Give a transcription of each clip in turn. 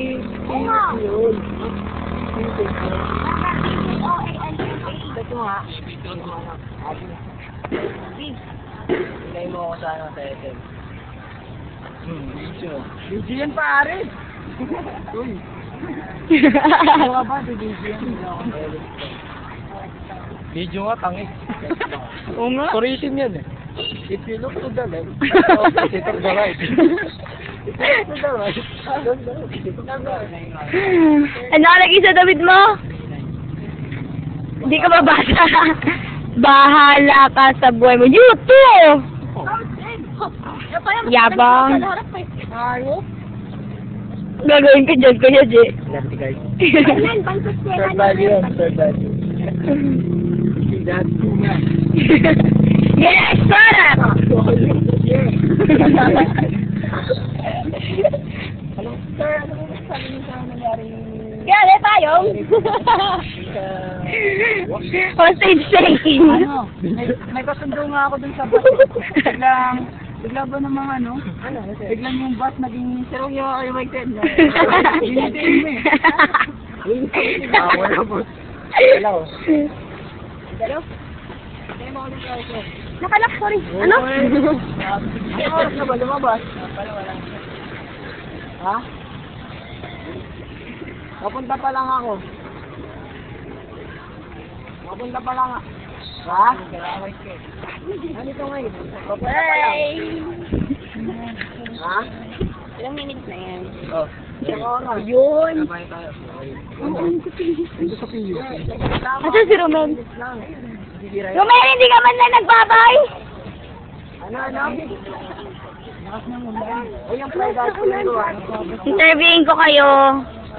Oo nga. Yun. Ito nga. Hinay mo ako sa ano sa SM. Hmm, video. Video yan pare. Uy. Ano ba? Video yan. Video nga, tangis. Oo nga. Tourism yan eh. If you look to the left, opposite to the right. You you. Ano lagi sa David mo? Hindi ka babasa. Bahala ka sa buhay mo. YouTube! Yabang. Gagawin ko dyan, Kuya J. Third value yun, third value. Too. Yes, para! Hello, sir, ano mo sabi niyo sa nangyari? Kaya tayo. Hostage taking. Ano? May, may kasundo nga ako dun sa bus. Biglang, bigla ba namang ano? Ano? Biglang yung bus naging seryo kayo may ten. Hinitin mo eh. Wala po. Hello. Hello? Nakalak, sorry. Ano? Ano oras na ba lumabas? Ha? Papunta pa lang ako. Papunta pa lang ako. Ha? Ano ito ngayon? Papunta pa lang. Ha? Ilang minutes na yan? Oh. Ilang oras? Yun. Sabay tayo. Ito sa piyo. Asa si yun. Romel, hindi ka man lang nagbabay? Ano, ano? Interviewin ko kayo.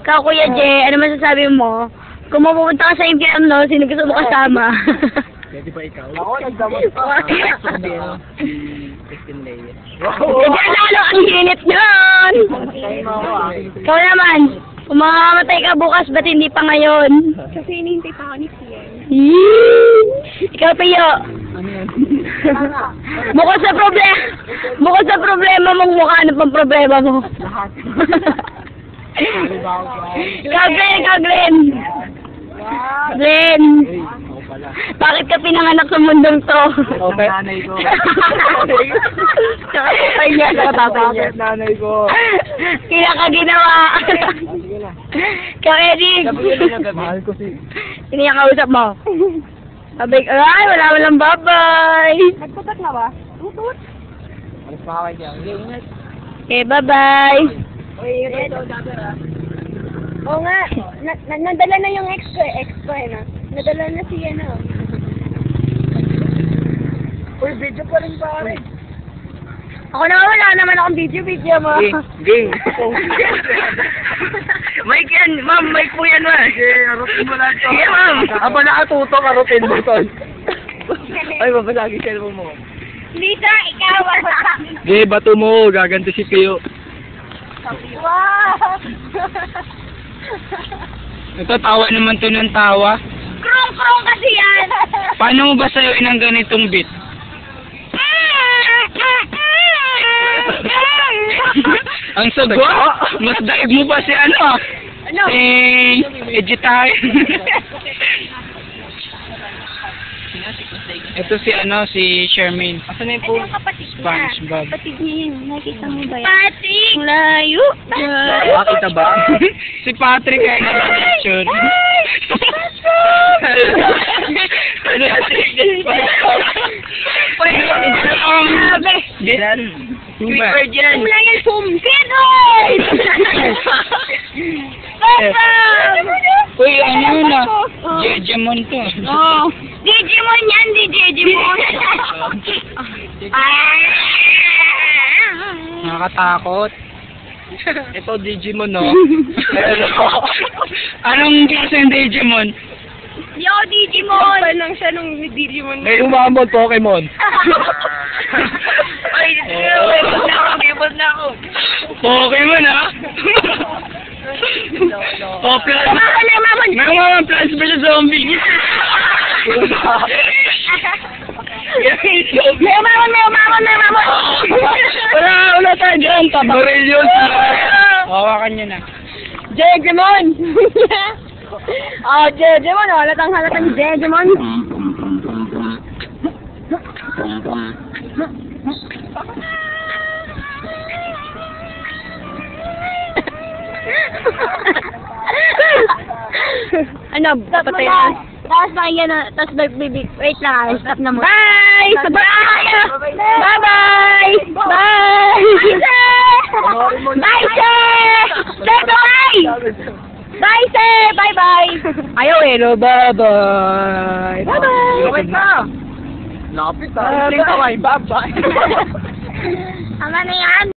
Ikaw, Kuya J, ano masasabi mo? Kung mapupunta ka sa impyerno, no, sino gusto mo kasama? Pwede ba ikaw? Ako, nagdamot pa. Christine Leyes. Hindi lalo ang init nun! Ikaw naman, kung mamamatay ka bukas, ba't hindi pa ngayon? Kasi hinihintay pa ako ni. Yee! Ikaw, Pio. Ano yan? Bukod sa problema, bukod sa problema mong mukha, ano pang problema mo? Lahat. Ikaw, Glenn, ikaw, Glenn. Bakit ka pinanganak sa mundong to? Okay. Tatay niya, tatay niya. Nanay ko? Kaya ka ginawa. Na gabi. Mahal ko si... Sino yung kausap mo? Sabi, ay, wala walang babay. Nagputot na ba? Tutut. Alis pa kaway. Hindi, ingat. Okay, bye-bye. Uy, ingat ito. Dapat ah. Oo nga. Na, na, nadala na yung ex ko eh. Ex ko eh na. Nadala na si ano. Uy, video pa rin pare. Ako naman, wala naman akong video-video mo. Game. mic yan, ma'am, mic po yan, ma'am. Sige, arutin mo lang to. Sige, ma'am. Aba nakatuto, arutin mo to. Ay, babalagi cellphone mo. Lita, ikaw. Ge, bato mo. Gaganti si Pio. wow! Nagtatawa naman to ng tawa. Krong-krong kasi yan. Paano mo ba sa'yo ng ganitong beat? Ang sagot? Mas daig mo pa si ano? Ano? Si Editay. Ito si ano, si Charmaine. Asan na yung kapatid niya. SpongeBob. Kapatid niya yun. Nakita mo ba yan? Patrick, layo. Makita ba? si Patrick ay nag-picture. Ano Patrick? Um, Diyan. Creeper dyan. Wala yan, boom. Kenoy! Papa! Uy, ano na? Jejemon to. Oh, Digimon yan, di Digimon. Ah! Nakakatakot. Ito Digimon, no? Anong klase ng Digimon? Di ako Digimon. Pa lang siya nung Digimon. May umamon Pokemon. Ay, gibot na ako, gibot na ako. Pokemon, ha? oh, na, mamon. May mga plants versus zombie. May umamon, may umamon, may umamon. Wala, wala tayo dyan. Yun. Hawakan nyo na. Jejemon! oh, Jejemon, oh. Halatang halatang Jejemon. ano, patay na. Tapos pakinggan na, tapos bibig, wait lang ah, stop na mo. Bye! Bye! Bye-bye! Bye! Bye, sir! Sir, bye! Bye, sir! Bye-bye! Ayaw eh, no? Bye-bye! Bye-bye! Wait ka! Lapit ah. Bye-bye. Bye-bye. Tama na yan!